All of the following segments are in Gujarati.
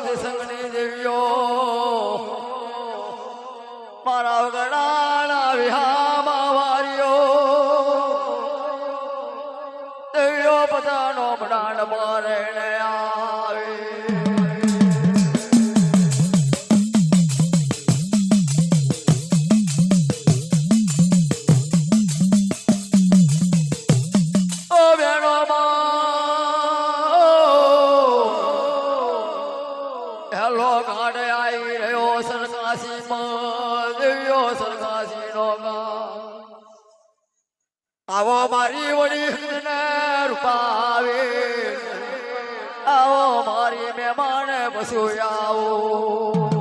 જ સંગની દેવ્યો મારા ગણાના વિહામાં વાર્યો દેવ્યો બધાનો બડાણ મારે આવી રહ્યો સરકાશી માં દેવ્યો સરકાસી નો આવો મારી વડી ને રૂપાવે. આવો મારી મહેમાન પશુ આવો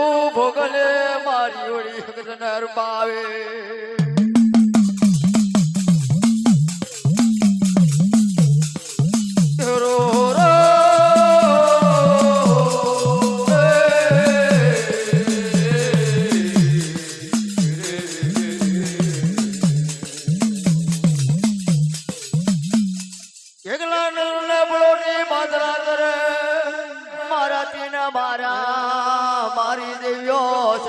ડોડીનું ભોગલે મારી ઓળી હકતનર પાવે. રો રો એકલા નરને બળોની માત્રા કરે. મારા દેવ્યો દેવ્યો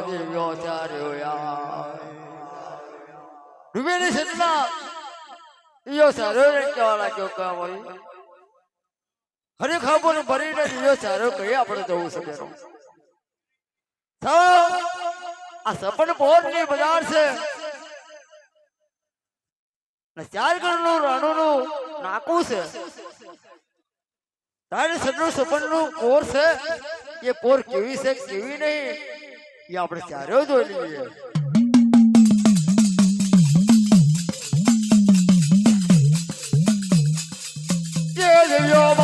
દેવ્યો ખબર ભરીને દિયો સારો આપણે જવું છે આ સપન બોરની બજાર છે. ને ચાર ઘરનું રાણુનું નાકું છે તારે સપનનું કોર છે? એ કોર કેવી છે કેવી નહીં? એ આપણે ત્યારે જોઈ લઈએ. Yeah, yeah, રસમાનના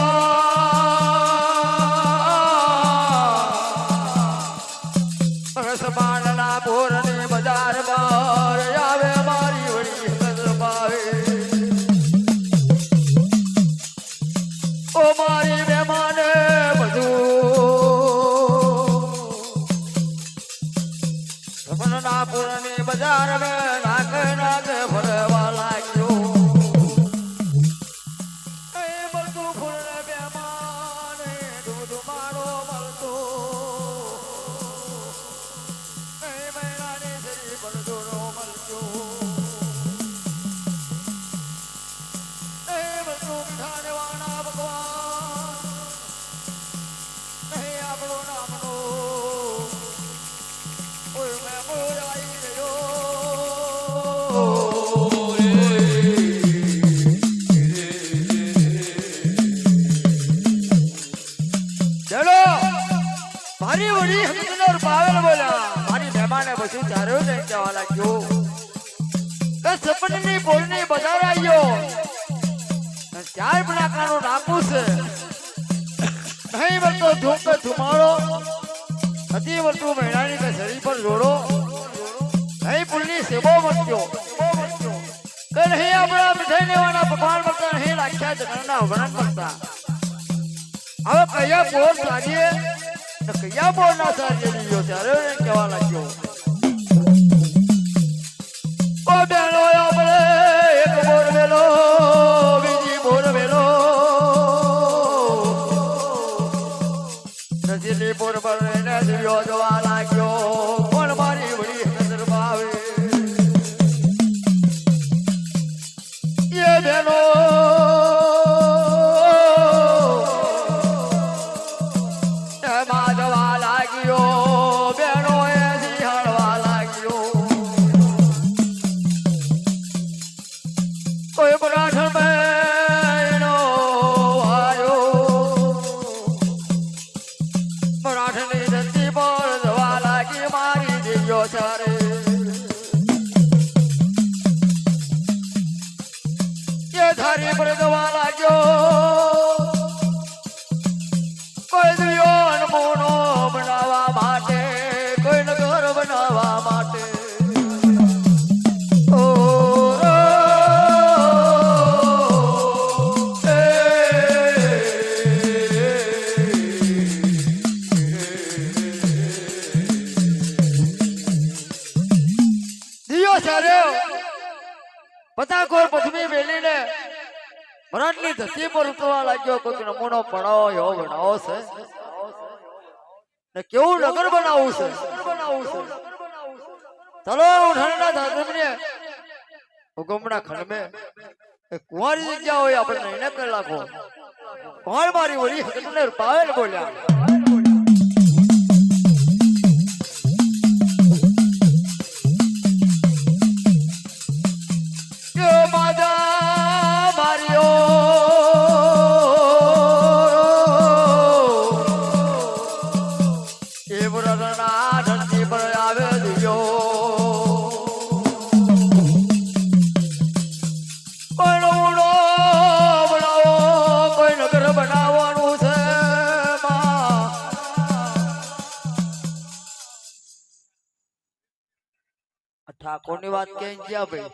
મારી વડી હકીકતનો પાવેલ બોલ્યા. મારી મહેમાને પછી ચાર્યો ને કહેવા લાગ્યો. એ સપનની બોલની બજાર આવ્યો ચાર બનાકાનો નાકું છે. નહીં વળતો ધૂમ કે ધુમાડો. હતી વળતું મહિનાની કે શરીર પર જોડો નહીં પુલની સેવો મળતો કે નહીં આપણા મીઠાઈ લેવાના પકવાન મળતા, નહીં રાખ્યા જગણના વર્ણન કરતા હવે કયા બોર ને કયા બોર ના સારીએ લીધો ત્યારે કહેવા લાગ્યો ઓ બેનો જવા પતાકોર પથમી વેલીને મરાઠની ધરતી પર ઉતરવા લાગ્યો. કોઈક નમૂનો પડાવો, એવો બનાવો છે. ને કેવું નગર બનાવવું છે? બનાવવું છે ચલો ઉઠાણના ધાર્મને હુકમના ખંડમે એ કુંવારી જગ્યા હોય આપણે એને કરી નાખો. કોણ મારી વળી હકતને પાવેલ બોલ્યા. આ ઠાકોરની વાત કે ગયા ભાઈ?